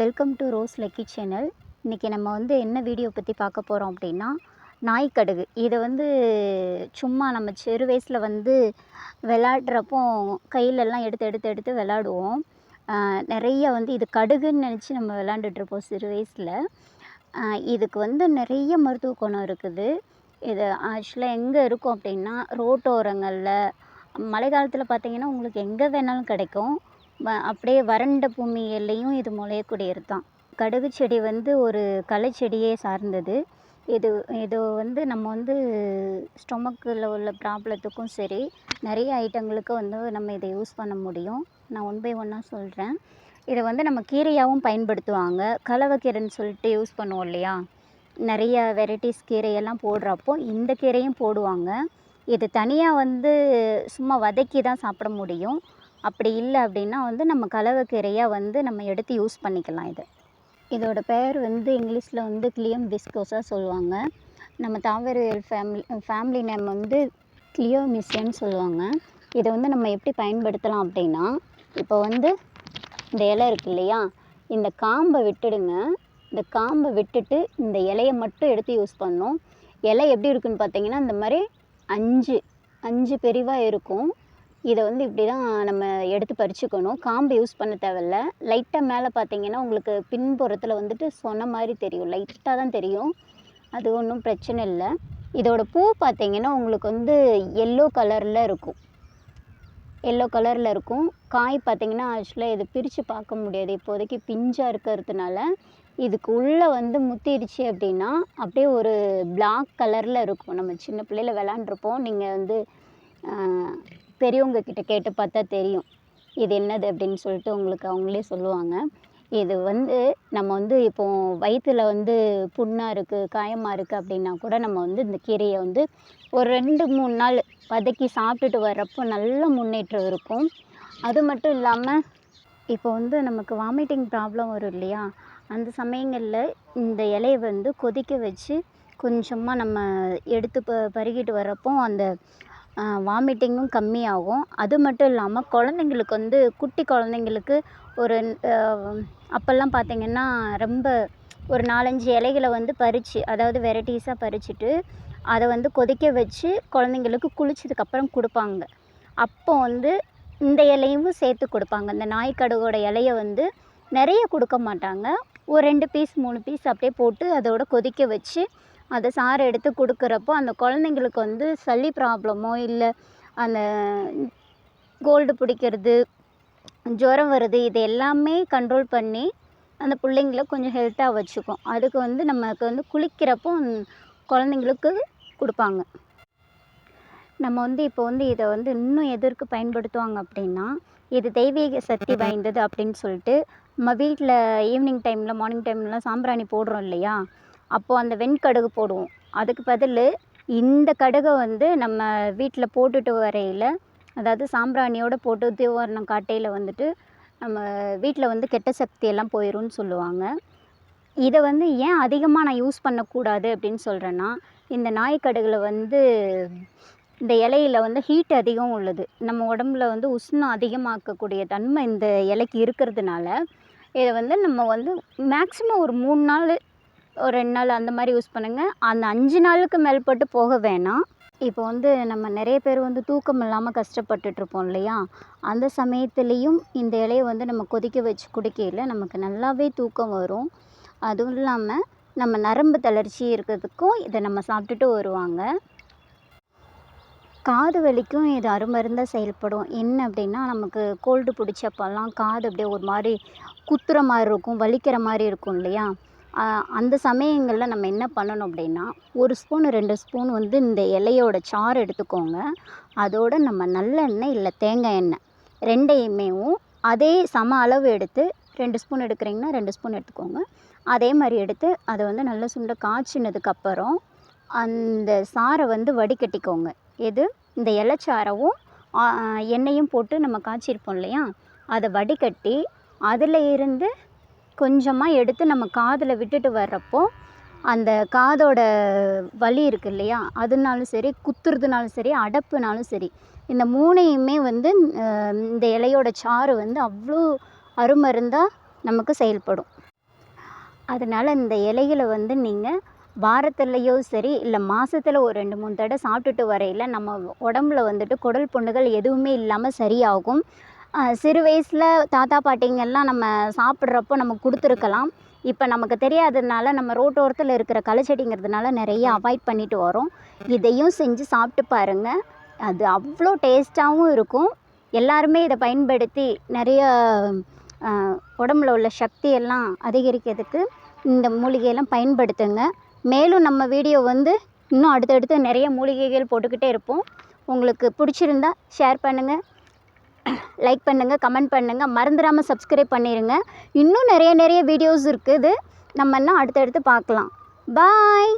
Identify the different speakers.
Speaker 1: Welcome to rose lucky channel இன்றைக்கி நம்ம வந்து என்ன வீடியோ பற்றி பார்க்க போகிறோம் அப்படின்னா நாய்க்கடுகு. இதை வந்து சும்மா நம்ம சிறு வயசில் வந்து விளாட்றப்போ கையிலெல்லாம் எடுத்து எடுத்து எடுத்து விளாடுவோம் நிறைய வந்து இது கடுகுன்னு நினச்சி நம்ம விளாண்டுட்ருப்போம் சிறு வயசில். இதுக்கு வந்து நிறைய மருத்துவ குணம் இருக்குது. இது ஆக்சுவலாக எங்கே இருக்கும் அப்படின்னா ரோட்டோரங்களில். மழை காலத்தில் பார்த்தீங்கன்னா உங்களுக்கு எங்கே வேணாலும் கிடைக்கும். அப்படியே வறண்ட பூமியிலையும் இது முளையக்கூடியது தான் கடுகு செடி வந்து ஒரு களைச்செடியே சார்ந்தது. இது இது வந்து நம்ம வந்து ஸ்டொமக்கில் உள்ள ப்ராப்ளத்துக்கும் சரி நிறைய ஐட்டங்களுக்கு வந்து நம்ம இதை யூஸ் பண்ண முடியும். நான் ஒன் பை ஒன்னாக சொல்கிறேன் இதை வந்து நம்ம கீரையாகவும் பயன்படுத்துவாங்க. கலவக்கீரைன்னு சொல்லிட்டு யூஸ் பண்ணுவோம் இல்லையா? நிறைய வெரைட்டிஸ் கீரையெல்லாம் போடுறப்போ இந்த கீரையும் போடுவாங்க. இது தனியாக வந்து சும்மா வதக்கி தான் சாப்பிட முடியும். அப்படி இல்லை அப்படின்னா வந்து நம்ம கலவைக்கீரையாக வந்து நம்ம எடுத்து யூஸ் பண்ணிக்கலாம் இது. இதோட பெயர் வந்து இங்கிலீஷில் வந்து கிளியம் விஸ்கோஸாக சொல்லுவாங்க. நம்ம தாவரவியல் ஃபேமிலி ஃபேமிலி நேம் வந்து கிளியோமிசியன்னு சொல்லுவாங்க. இதை வந்து நம்ம எப்படி பயன்படுத்தலாம் அப்படின்னா இப்போ வந்து இந்த இலை இருக்கு இல்லையா? இந்த காம்பை விட்டுடுங்க. இந்த காம்பை விட்டுட்டு இந்த இலையை மட்டும் எடுத்து யூஸ் பண்ணோம் இலை எப்படி இருக்குன்னு பார்த்தீங்கன்னா இந்த மாதிரி அஞ்சு அஞ்சு பிரிவாக இருக்கும். இதை வந்து இப்படி தான் நம்ம எடுத்து பறிச்சுக்கணும். காம்பு யூஸ் பண்ண தேவையில்ல. லைட்டாக மேலே பார்த்தீங்கன்னா உங்களுக்கு பின்புறத்தில் வந்துட்டு சொன்ன மாதிரி தெரியும். லைட்டாக தான் தெரியும். அது ஒன்றும் பிரச்சனை இல்லை. இதோட பூ பார்த்தீங்கன்னா உங்களுக்கு வந்து எல்லோ கலரில் இருக்கும். எல்லோ கலரில் இருக்கும். காய் பார்த்தீங்கன்னா ஆக்சுவலாக இதை பிரித்து பார்க்க முடியாது. இப்போதைக்கு பிஞ்சாக இருக்கிறதுனால இதுக்கு உள்ளே வந்து முத்திடுச்சு அப்படின்னா அப்படியே ஒரு பிளாக் கலரில் இருக்கும். நம்ம சின்ன பிள்ளையில விளாண்டுருப்போம் நீங்கள் வந்து பெரியவங்க கிட்ட கேட்டு பார்த்தா தெரியும். இது என்னது அப்படின்னு சொல்லிட்டு உங்களுக்கு அவங்களே சொல்லுவாங்க. இது வந்து நம்ம வந்து இப்போ வயிற்றில் வந்து புண்ணாக இருக்குது காயமாக இருக்குது அப்படின்னா கூட நம்ம வந்து இந்த கீரையை வந்து ஒரு ரெண்டு மூணு நாள் வதக்கி சாப்பிட்டுட்டு வர்றப்போ நல்ல முன்னேற்றம் இருக்கும். அது மட்டும் இல்லாமல் இப்போ வந்து நமக்கு வாமிட்டிங் ப்ராப்ளம் வரும் இல்லையா? அந்த சமயங்களில் இந்த இலையை வந்து கொதிக்க வச்சு கொஞ்சமாக நம்ம எடுத்து ப பருகிட்டு வர்றப்போ அந்த வாமிட்டிங்கும் கம்மியாகும். அது மட்டும் இல்லாமல் குழந்தைங்களுக்கு வந்து குட்டி குழந்தைங்களுக்கு ஒரு அப்போல்லாம் பார்த்திங்கன்னா ரொம்ப ஒரு நாலஞ்சு இலைகளை வந்து பறித்து அதாவது வெரைட்டிஸாக பறிச்சுட்டு அதை வந்து கொதிக்க வச்சு குழந்தைங்களுக்கு குளிச்சதுக்கப்புறம் கொடுப்பாங்க. அப்போ வந்து இந்த இலையும் சேர்த்து கொடுப்பாங்க. இந்த நாய்க்கடுகோட இலைய வந்து நிறைய கொடுக்க மாட்டாங்க. ஒரு ரெண்டு பீஸ் மூணு பீஸ் அப்படியே போட்டு அதோடு கொதிக்க வச்சு அதை சாறு எடுத்து கொடுக்குறப்போ அந்த குழந்தைங்களுக்கு வந்து சளி ப்ராப்ளமோ இல்லை அந்த கோல்டு பிடிக்கிறது ஜுரம் வருது இது எல்லாமே கண்ட்ரோல் பண்ணி அந்த பிள்ளைங்கள கொஞ்சம் ஹெல்த்தாக வச்சுக்கும். அதுக்கு வந்து நமக்கு வந்து குளிக்கிறப்போ குழந்தைங்களுக்கு கொடுப்பாங்க. நம்ம வந்து இப்போ வந்து இதை வந்து இன்னும் எதற்கு பயன்படுத்துவாங்க அப்படின்னா இது தெய்வீக சக்தி வாய்ந்தது அப்படின்னு சொல்லிட்டு நம்ம வீட்டில் ஈவினிங் டைமில் மார்னிங் டைம்லலாம் சாம்பிராணி போடுறோம் இல்லையா? அப்போது அந்த வெண்கடுகு போடுவோம். அதுக்கு பதில் இந்த கடுகை வந்து நம்ம வீட்டில் போட்டுட்டு வரையில் அதாவது சாம்பிராணியோடு போட்டு தீவாரணம் காட்டையில் வந்துட்டு நம்ம வீட்டில் வந்து கெட்ட சக்தியெல்லாம் போயிடும்னு சொல்லுவாங்க. இதை வந்து ஏன் அதிகமாக நான் யூஸ் பண்ணக்கூடாது அப்படின்னு சொல்கிறேன்னா இந்த நாய்க்கடுகில் வந்து இந்த இலையில வந்து ஹீட் அதிகம் உள்ளது. நம்ம உடம்புல வந்து உஷ்ணம் அதிகமாக்கக்கூடிய தன்மை இந்த இலைக்கு இருக்கிறதுனால இதை வந்து நம்ம வந்து மேக்ஸிமம் ஒரு மூணு நாள் ஒரு ரெண்டு நாள் அந்த மாதிரி யூஸ் பண்ணுங்கள் அந்த அஞ்சு நாளுக்கு மேல்பட்டு போக வேணாம். இப்போ வந்து நம்ம நிறைய பேர் வந்து தூக்கம் இல்லாமல் கஷ்டப்பட்டுட்ருப்போம் இல்லையா? அந்த சமயத்துலேயும் இந்த இலையை வந்து நம்ம கொதிக்க வச்சு குடிக்கையில் நமக்கு நல்லாவே தூக்கம் வரும். அதுவும் இல்லாமல் நம்ம நரம்பு தளர்ச்சி இருக்கிறதுக்கும் இதை நம்ம சாப்பிட்டுட்டு வருவாங்க. காது வலிக்கும் இது அருமருந்தாக செயல்படும். என்ன அப்படின்னா நமக்கு கோல்டு பிடிச்சப்பெல்லாம் காது அப்படியே ஒரு மாதிரி குத்துற மாதிரி இருக்கும் வலிக்கிற மாதிரி இருக்கும் இல்லையா? அந்த சமயங்களில் நம்ம என்ன பண்ணணும் அப்படின்னா ஒரு ஸ்பூன் ரெண்டு ஸ்பூன் வந்து இந்த இலையோட சாறு எடுத்துக்கோங்க. அதோடு நம்ம நல்லெண்ணெய் இல்லை தேங்காய் எண்ணெய் ரெண்டையுமேவும் அதே சம அளவு எடுத்து ரெண்டு ஸ்பூன் எடுக்கிறீங்கன்னா ரெண்டு ஸ்பூன் எடுத்துக்கோங்க. அதே மாதிரி எடுத்து அதை வந்து நல்லா சுண்ட காய்ச்சினதுக்கப்புறம் அந்த சாறை வந்து வடிகட்டிக்கோங்க. எது? இந்த இலைச்சாரவும் எண்ணெயும் போட்டு நம்ம காய்ச்சிருப்போம் இல்லையா? அதை வடிகட்டி அதில் இருந்து கொஞ்சமாக எடுத்து நம்ம காதில் விட்டுட்டு வர்றப்போ அந்த காதோட வலி இருக்கு இல்லையா? அதுனாலும் சரி குத்துறதுனாலும் சரி அடப்புனாலும் சரி இந்த மூணையுமே வந்து இந்த இலையோட சாறு வந்து அவ்வளோ அருமருந்தாக நமக்கு செயல்படும். அதனால் இந்த இலைகளை வந்து நீங்கள் வாரத்துலேயோ சரி இல்லை மாதத்தில் ஒரு ரெண்டு மூணு தடவை சாப்பிட்டுட்டு வரையில் நம்ம உடம்புல வந்துட்டு குடல் புண்ணுகள் எதுவுமே இல்லாமல் சரியாகும். சிறு வயசில் தாத்தா பாட்டிங்கெல்லாம் நம்ம சாப்பிட்றப்போ நமக்கு கொடுத்துருக்கலாம். இப்போ நமக்கு தெரியாததுனால நம்ம ரோட்டோரத்தில் இருக்கிற களைச்செடிங்கிறதுனால நிறைய அவாய்ட் பண்ணிட்டு வரோம். இதையும் செஞ்சு சாப்பிட்டு பாருங்கள் அது அவ்வளோ டேஸ்ட்டாகவும் இருக்கும். எல்லாருமே இதை பயன்படுத்தி நிறைய உடம்புல உள்ள சக்தியெல்லாம் அதிகரிக்கிறதுக்கு இந்த மூலிகையெல்லாம் பயன்படுத்துங்க. மேலும் நம்ம வீடியோ வந்து இன்னும் அடுத்தடுத்து நிறைய மூலிகைகள் போட்டுக்கிட்டே இருப்போம். உங்களுக்கு பிடிச்சிருந்தா ஷேர் பண்ணுங்கள் லைக் பண்ணுங்கள் கமெண்ட் பண்ணுங்கள் மறந்துடாமல் சப்ஸ்கிரைப் பண்ணிடுங்க இன்னும் நிறைய நிறைய வீடியோஸ் இருக்குது. நம்ம இன்னும் அடுத்தடுத்து பார்க்கலாம். பாய்